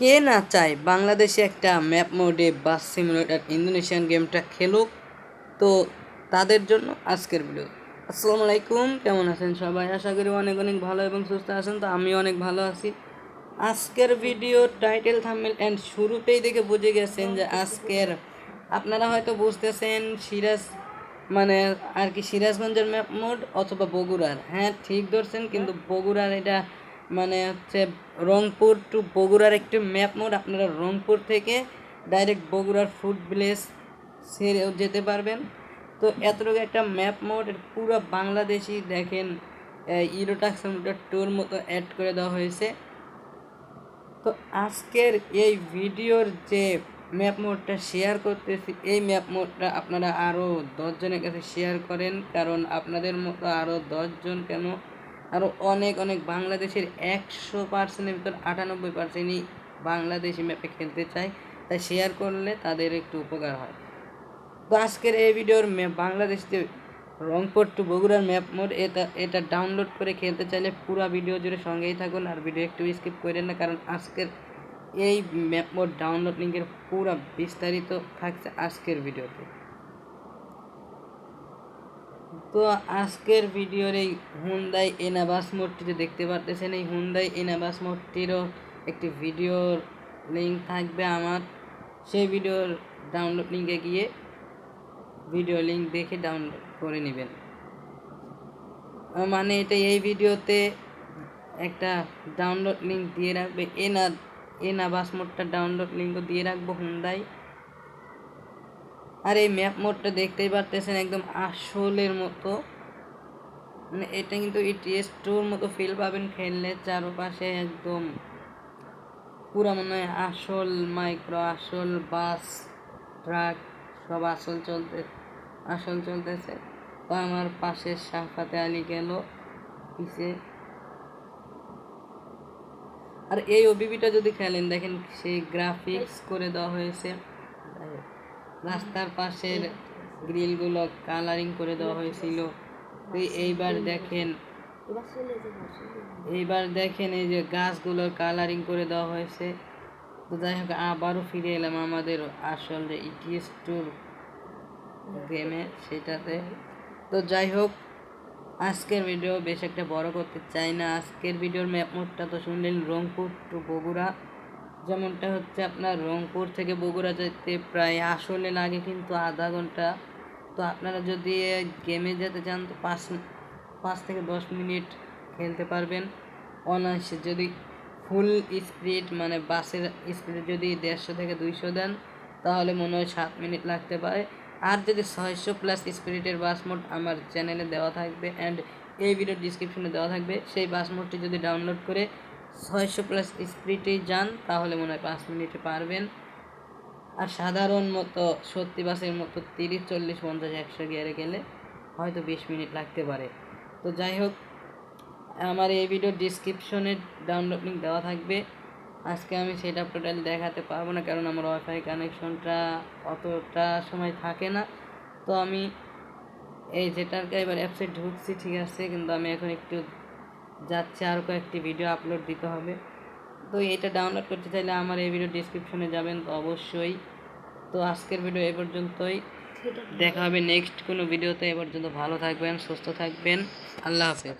কে না চায় বাংলাদেশে একটা ম্যাপ মোডে বাস সিমুলেটার ইন্দোনেশিয়ান গেমটা খেলুক? তো তাদের জন্য আজকের ভিডিও আসসালামু আলাইকুম, কেমন আছেন সবাই? আশা করি অনেক অনেক ভালো এবং সুস্থ আছেন, তো আমি অনেক ভালো আছি। আজকের ভিডিও টাইটেল থাম্বনেল অ্যান্ড শুরুতেই দেখে বুঝে গেছেন যে আজকের আপনারা হয়তো বুঝতেছেন সিরাজ মানে আর কি সিরাজগঞ্জের ম্যাপ মোড অথবা বগুড়ার। হ্যাঁ ঠিক ধরছেন, কিন্তু বগুড়ার এটা মানে হচ্ছে রংপুর টু বগুড়ার একটি ম্যাপ মোড আপনারা রংপুর থেকে ডাইরেক্ট বগুড়ার ফুড ভিলেজ সেরেও যেতে পারবেন। তো এতটুকু একটা ম্যাপ মোড পুরো বাংলাদেশি দেখেন ইরোটাক্সমিটার টুর মতো অ্যাড করে দেওয়া হয়েছে। তো আজকের এই ভিডিওর যে ম্যাপ মোডটা শেয়ার করতেছি, এই ম্যাপ মোডটা আপনারা আরও দশজনের কাছে শেয়ার করেন, কারণ আপনাদের মতো আরও দশজন কেন আরও অনেক অনেক বাংলাদেশের একশো পার্সেন্টের ভিতর আটানব্বই পার্সেন্টই বাংলাদেশি ম্যাপে খেলতে চায়। তাই শেয়ার করলে তাদের একটু উপকার হয়। তো আজকের এই ভিডিওর ম্যাপ বাংলাদেশ রংপুর টু বগুড়ার ম্যাপ মোড, এটা এটা ডাউনলোড করে খেলতে চাইলে পুরো ভিডিও জুড়ে সঙ্গেই থাকুন। আর ভিডিও একটু স্কিপ করেন না, কারণ আজকের এই ম্যাপ মোড ডাউনলোড লিঙ্কের পুরো বিস্তারিত থাকছে আজকের ভিডিওতে। তো আজকের ভিডিওর এই হুন্দাই এনাবাস মোডটিতে দেখতে পারতেছেন, এই হুন্দাই এনাবাস মোডটিরও একটি ভিডিওর লিঙ্ক থাকবে আমার। সেই ভিডিওর ডাউনলোড লিঙ্কে গিয়ে ভিডিও লিঙ্ক দেখে ডাউনলোড করে নেবেন। মানে এটা এই ভিডিওতে একটা ডাউনলোড লিঙ্ক দিয়ে রাখবে। এনা এনা বাস মোডটা ডাউনলোড লিঙ্কও দিয়ে রাখব হুন্দাই আর এই ম্যাপ মোডটা দেখতেই পারতেছেন একদম আসলের মতো। মানে এটা কিন্তু ইটিএস টুর মতো ফিল পাবেন খেললে চারপাশে একদম পুরা মনে হয় আসল মাইক্রো আসল বাস ট্রাক সব আসল চলতে, আসল চলতেছে। তো আমার পাশের শাহফাতে আলী গেল পিছে। আর এই ওবিবিটা যদি খেলেন, দেখেন সেই গ্রাফিক্স করে দেওয়া হয়েছে। রাস্তার পাশের গ্রিলগুলো কালারিং করে দেওয়া হয়েছিল। এইবার দেখেন এইবার দেখেন এই যে গাছগুলোর কালারিং করে দেওয়া হয়েছে। তো যাই হোক, আবারও ফিরে এলাম আমাদের আসল যে ইটিএস টুর গেমে সেটাতে। তো যাই হোক, আজকের ভিডিও বেশ একটা বড় করতে চাই না। আজকের ভিডিওর ম্যাপ মোডটা তো শুনলেন রংপুর টু বগুড়া। যেমনটা হচ্ছে আপনার রংপুর থেকে বগুড়া যেতে প্রায় আসলে লাগে কিন্তু আধা ঘণ্টা। তো আপনারা যদি গেমে যেতে চান, তো পাঁচ পাঁচ থেকে দশ মিনিট খেলতে পারবেন। অনায়াসে যদি ফুল স্পিড মানে বাসের স্পিড যদি দেড়শো থেকে দুইশো দেন, তাহলে মনে হয় সাত মিনিট লাগতে পারে। আর যদি ছয়শো প্লাস স্পিরিটের বাস মোড আমার চ্যানেলে দেওয়া থাকবে অ্যান্ড এই ভিডিওর ডিসক্রিপশনে দেওয়া থাকবে, সেই বাস মোডটি যদি ডাউনলোড করে ছয়শো প্লাস স্পিরিটেই যান, তাহলে মনে হয় পাঁচ মিনিটে পারবেন। আর সাধারণ মতো সত্যি বাসের মতো তিরিশ, চল্লিশ, পঞ্চাশ, একশো গিয়ারে গেলে হয়তো বিশ মিনিট লাগতে পারে। তো যাই হোক, আমার এই ভিডিওর ডিসক্রিপশনে ডাউনলোড লিঙ্ক দেওয়া থাকবে। আজকে আমি সেটা টোটাল দেখাতে পারব না, কারণ আমার ওয়াইফাই কানেকশনটা অতটা সময় থাকে না। তো আমি এই যেটাকে এবার অ্যাপসে ঢুকছি, ঠিক আছে, কিন্তু আমি এখন একটু যাচ্ছে আরও কয়েকটি ভিডিও আপলোড দিতে হবে। তো এটা ডাউনলোড করতে চাইলে আমার এই ভিডিও ডিসক্রিপশনে যাবেন তো অবশ্যই। তো আজকের ভিডিও এ পর্যন্তই। দেখা হবে নেক্সট কোনো ভিডিওতে এ পর্যন্ত ভালো থাকবেন সুস্থ থাকবেন। আল্লাহ হাফেজ।